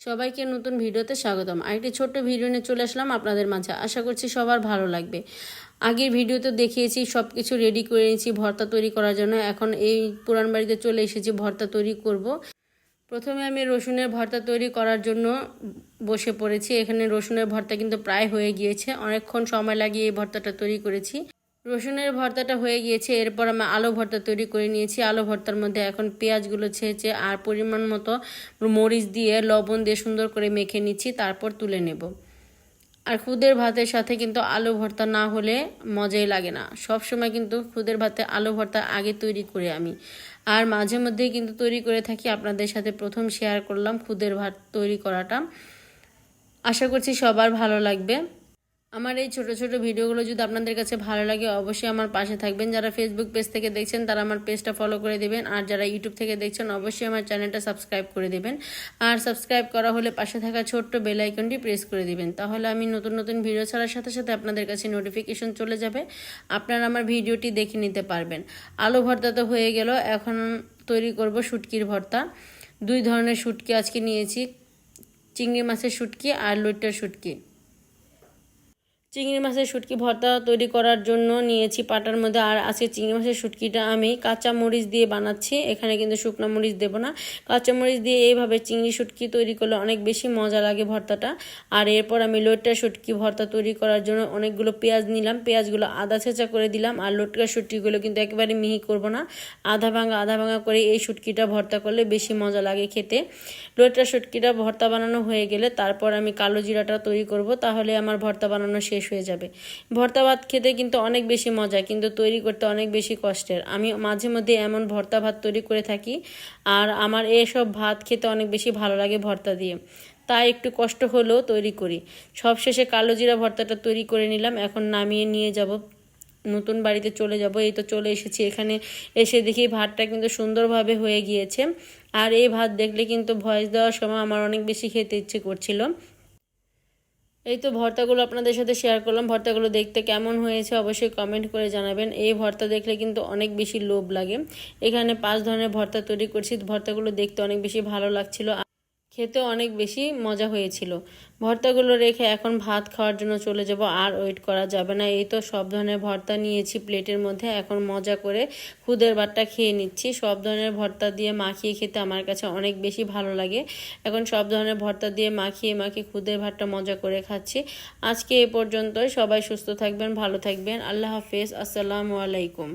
সবাইকে নতুন ভিডিওতে স্বাগতম। আরেকটি ছোট্ট ভিডিও নিয়ে চলে আসলাম আপনাদের মাঝে। আশা করছি সবার ভালো লাগবে। আগের ভিডিওতে দেখিয়েছি সব কিছু রেডি করে নিয়েছি, ভর্তা তৈরি করার জন্য। এখন এই পুরান বাড়িতে চলে এসেছি, ভর্তা তৈরি করব। প্রথমে আমি রসুনের ভর্তা তৈরি করার জন্য বসে পড়েছি। এখানে রসুনের ভর্তা কিন্তু প্রায় হয়ে গিয়েছে। অনেকক্ষণ সময় লাগিয়ে এই ভর্তাটা তৈরি করেছি। রসুনের ভর্তাটা হয়ে গিয়েছে, এরপর আমি আলু ভর্তা তৈরি করে নিয়েছি। আলু ভর্তার মধ্যে এখন পেঁয়াজগুলো ছেঁচে আর পরিমাণ মতো মরিচ দিয়ে, লবণ দিয়ে সুন্দর করে মেখে নিচ্ছি, তারপর তুলে নেব। আর খুদের ভাতের সাথে কিন্তু আলু ভর্তা না হলে মজাই লাগে না। সব সময় কিন্তু খুদের ভাতে আলু ভর্তা আগে তৈরি করি আমি। আর মাঝে মধ্যেই কিন্তু তৈরি করে থাকি। আপনাদের সাথে প্রথম শেয়ার করলাম খুদের ভাত তৈরি করাটা। আশা করছি সবার ভালো লাগবে। আমার এই ছোট ছোট ভিডিওগুলো যদি আপনাদের কাছে ভালো লাগে, অবশ্যই আমার পাশে থাকবেন। যারা ফেসবুক পেজ থেকে দেখছেন, তারা আমার পেজটা ফলো করে দেবেন। আর যারা ইউটিউব থেকে দেখছেন, অবশ্যই আমার চ্যানেলটা সাবস্ক্রাইব করে দেবেন। আর সাবস্ক্রাইব করা হলে পাশে থাকা ছোট্ট বেল আইকনটি প্রেস করে দিবেন। তাহলে আমি নতুন নতুন ভিডিও ছাড়ার সাথে সাথে আপনাদের কাছে নোটিফিকেশন চলে যাবে। আপনারা আমার ভিডিওটি দেখে নিতে পারবেন। আলু ভর্তা তো হয়ে গেল। এখন তৈরি করব শুটকির ভর্তা। দুই ধরনের শুটকি আজকে নিয়েছি। চিংড়ি মাছের শুটকি আর লইট্টার শুটকি। চিংড়ি মাছের শুটকি ভর্তা তৈরি করার জন্য নিয়েছি পাটার মধ্যে। আর আজকে চিংড়ি মাছের শুটকিটা আমি কাঁচা মরিচ দিয়ে বানাচ্ছি। এখানে কিন্তু শুকনো মরিচ দেব না। কাঁচা মরিচ দিয়ে এইভাবে চিংড়ি শুটকি তৈরি করলে অনেক বেশি মজা লাগে ভর্তাটা। আর এরপর আমি লোটকা শুটকি ভর্তা তৈরি করার জন্য অনেকগুলো পেঁয়াজ নিলাম। পেঁয়াজগুলো আদা ছেঁচা করে দিলাম। আর লোটকা শুটকিগুলো কিন্তু একেবারে মিহি করব না। আধা ভাঙা আধা ভাঙা করে এই শুটকিটা ভর্তা করলে বেশি মজা লাগে খেতে। লোটকা শুটকিটা ভর্তা বানানো হয়ে গেলে তারপর আমি কালো জিরাটা তৈরি করব। তাহলে আমার ভর্তা বানানো শেষ হয়ে যাবে। ভর্তা ভাত খেতে কিন্তু অনেক বেশি মজা, কিন্তু তৈরি করতে অনেক বেশি কষ্টের। আমি মাঝে মধ্যে এমন ভর্তা ভাত তৈরি করে থাকি, আর আমার এসব ভাত খেতে অনেক বেশি ভালো লাগে ভর্তা দিয়ে। তাই একটু কষ্ট হলেও তৈরি করি। সবশেষে কালো জিরা ভর্তাটা তৈরি করে নিলাম, এখন নামিয়ে নিয়ে যাব। নতুন বাড়িতে চলে যাব। এই তো চলে এসেছি। এখানে এসে দেখি ভাতটা কিন্তু সুন্দরভাবে হয়ে গিয়েছে। আর এই ভাত দেখলে কিন্তু ভয়েস দেওয়ার সময় আমার অনেক বেশি খেতে ইচ্ছে করছিল। এই তো ভর্তাগুলো আপনাদের সাথে শেয়ার করলাম। ভর্তাগুলো দেখতে কেমন হয়েছে অবশ্যই কমেন্ট করে জানাবেন। এই ভর্তা দেখলে কিন্তু অনেক বেশি লোভ লাগে। এখানে পাঁচ ধরনের ভর্তা তৈরি করছি। ভর্তাগুলো দেখতে অনেক বেশি ভালো লাগছিল। খেতে অনেক বেশি মজা হয়েছিল। ভর্তাগুলো রেখে এখন ভাত খাওয়ার জন্য চলে যাব, আর ওয়েট করা যাবে না। এই তো সব ধরনের ভর্তা নিয়েছি প্লেটের মধ্যে। এখন মজা করে খুদের ভাতটা খেয়ে নিচ্ছি। সব ধরনের ভর্তা দিয়ে মাখিয়ে খেতে আমার কাছে অনেক বেশি ভালো লাগে। এখন সব ধরনের ভর্তা দিয়ে মাখিয়ে মাখিয়ে খুদের ভাতটা মজা করে খাচ্ছি। আজকে এ পর্যন্তই। সবাই সুস্থ থাকবেন, ভালো থাকবেন। আল্লাহ হাফেজ। আসসালামু আলাইকুম।